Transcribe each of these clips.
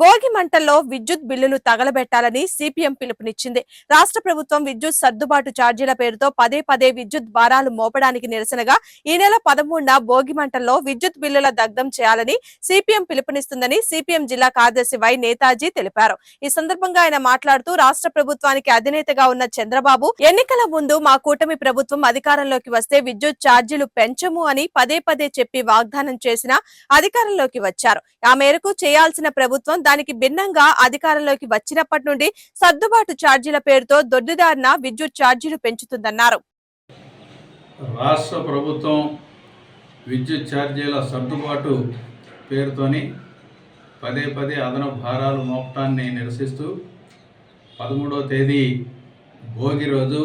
భోగి మంటల్లో విద్యుత్ బిల్లులు తగలబెట్టాలని సిపిఎం పిలుపునిచ్చింది. రాష్ట్ర ప్రభుత్వం విద్యుత్ సర్దుబాటు ఛార్జీల పేరుతో పదే పదే విద్యుత్ భారాలు మోపడానికి నిరసనగా ఈ నెల పదమూడున భోగి మంటల్లో విద్యుత్ బిల్లుల దగ్ధం చేయాలని సిపిఎం పిలుపునిస్తుందని సిపిఎం జిల్లా కార్యదర్శి వై నేతాజీ తెలిపారు. ఈ సందర్భంగా ఆయన మాట్లాడుతూ రాష్ట్ర ప్రభుత్వానికి అధినేతగా ఉన్న చంద్రబాబు ఎన్నికల ముందు మా కూటమి ప్రభుత్వం అధికారంలోకి వస్తే విద్యుత్ ఛార్జీలు పెంచము అని పదే పదే చెప్పి వాగ్దానం చేసిన అధికారంలోకి వచ్చారు. ఆ మేరకు చేయాల్సిన ప్రభుత్వం దానికి భిన్నంగా అధికారంలోకి వచ్చినప్పటి నుండి సర్దుబాటు ఛార్జీల పేరుతో దొడ్డిదారిన విద్యుత్ ఛార్జీలు పెంచుతుందన్నారు. రాష్ట్ర ప్రభుత్వం విద్యుత్ ఛార్జీల సర్దుబాటు పేరుతోని పదే పదే అదనపు భారాలు మోపటాన్ని నిరసిస్తూ పదమూడవ తేదీ భోగి రోజు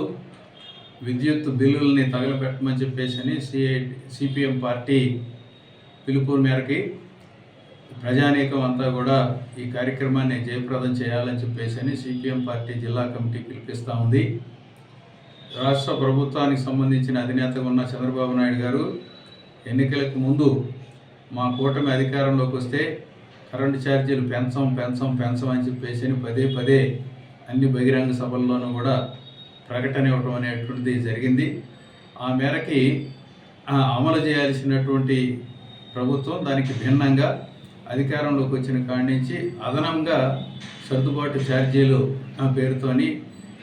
విద్యుత్ బిల్లుల్ని తగలబెట్టమని చెప్పేసి అని సిఐ సిపిఎం పార్టీ పిలుపు మేరకి ప్రజానీకం అంతా కూడా ఈ కార్యక్రమాన్ని జయప్రదం చేయాలని చెప్పేసి అని సిపిఎం పార్టీ జిల్లా కమిటీ పిలిపిస్తూ ఉంది. రాష్ట్ర ప్రభుత్వానికి సంబంధించిన అధినేతగా ఉన్న చంద్రబాబు నాయుడు గారు ఎన్నికలకు ముందు మా కూటమి అధికారంలోకి వస్తే కరెంటు ఛార్జీలు పెంచం పెంచం పెంచం అని చెప్పేసి పదే పదే అన్ని బహిరంగ సభల్లోనూ కూడా ప్రకటన ఇవ్వడం అనేటువంటిది జరిగింది. ఆ మేరకి అమలు చేయాల్సినటువంటి ప్రభుత్వం దానికి భిన్నంగా అధికారంలోకి వచ్చిన కాడి నుంచి అదనంగా సర్దుబాటు ఛార్జీలు ఆ పేరుతోని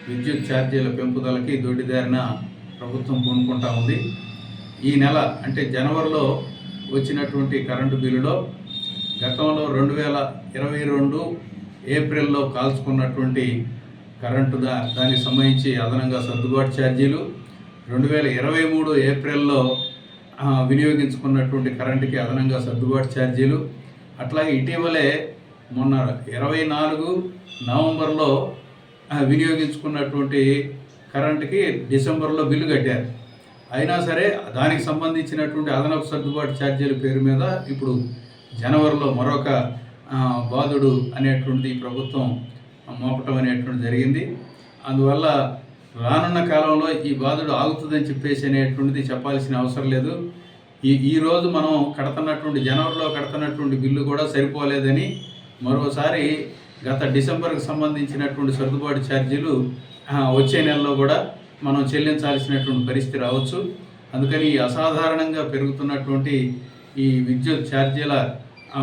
విద్యుత్ ఛార్జీల పెంపుదలకి దొడ్డిదారిన ప్రభుత్వం పూనుకుంటా ఉంది. ఈ నెల అంటే జనవరిలో వచ్చినటువంటి కరెంటు బిల్లులో గతంలో రెండు వేల ఇరవై రెండు ఏప్రిల్లో కాల్చుకున్నటువంటి కరెంటు దా దానికి సంబంధించి అదనంగా సర్దుబాటు ఛార్జీలు రెండు వేల ఇరవై మూడు ఏప్రిల్లో వినియోగించుకున్నటువంటి కరెంటుకి అదనంగా సర్దుబాటు ఛార్జీలు అట్లాగే ఇటీవలే మొన్న ఇరవై నాలుగు నవంబర్లో వినియోగించుకున్నటువంటి కరెంట్కి డిసెంబర్లో బిల్లు కట్టారు. అయినా సరే దానికి సంబంధించినటువంటి అదనపు సర్దుబాటు ఛార్జీల పేరు మీద ఇప్పుడు జనవరిలో మరొక బాధుడు అనేటువంటి ప్రభుత్వం మోపటం అనేటువంటి జరిగింది. అందువల్ల రానున్న కాలంలో ఈ బాధుడు ఆగుతుందని చెప్పేసి అనేటువంటిది చెప్పాల్సిన అవసరం లేదు. ఈ ఈరోజు మనం కడుతున్నటువంటి జనవరిలో కడుతున్నటువంటి బిల్లు కూడా సరిపోలేదని మరోసారి గత డిసెంబర్కి సంబంధించినటువంటి సర్దుబాటు ఛార్జీలు వచ్చే నెలలో కూడా మనం చెల్లించాల్సినటువంటి పరిస్థితి రావచ్చు. అందుకని అసాధారణంగా పెరుగుతున్నటువంటి ఈ విద్యుత్ ఛార్జీల ఆ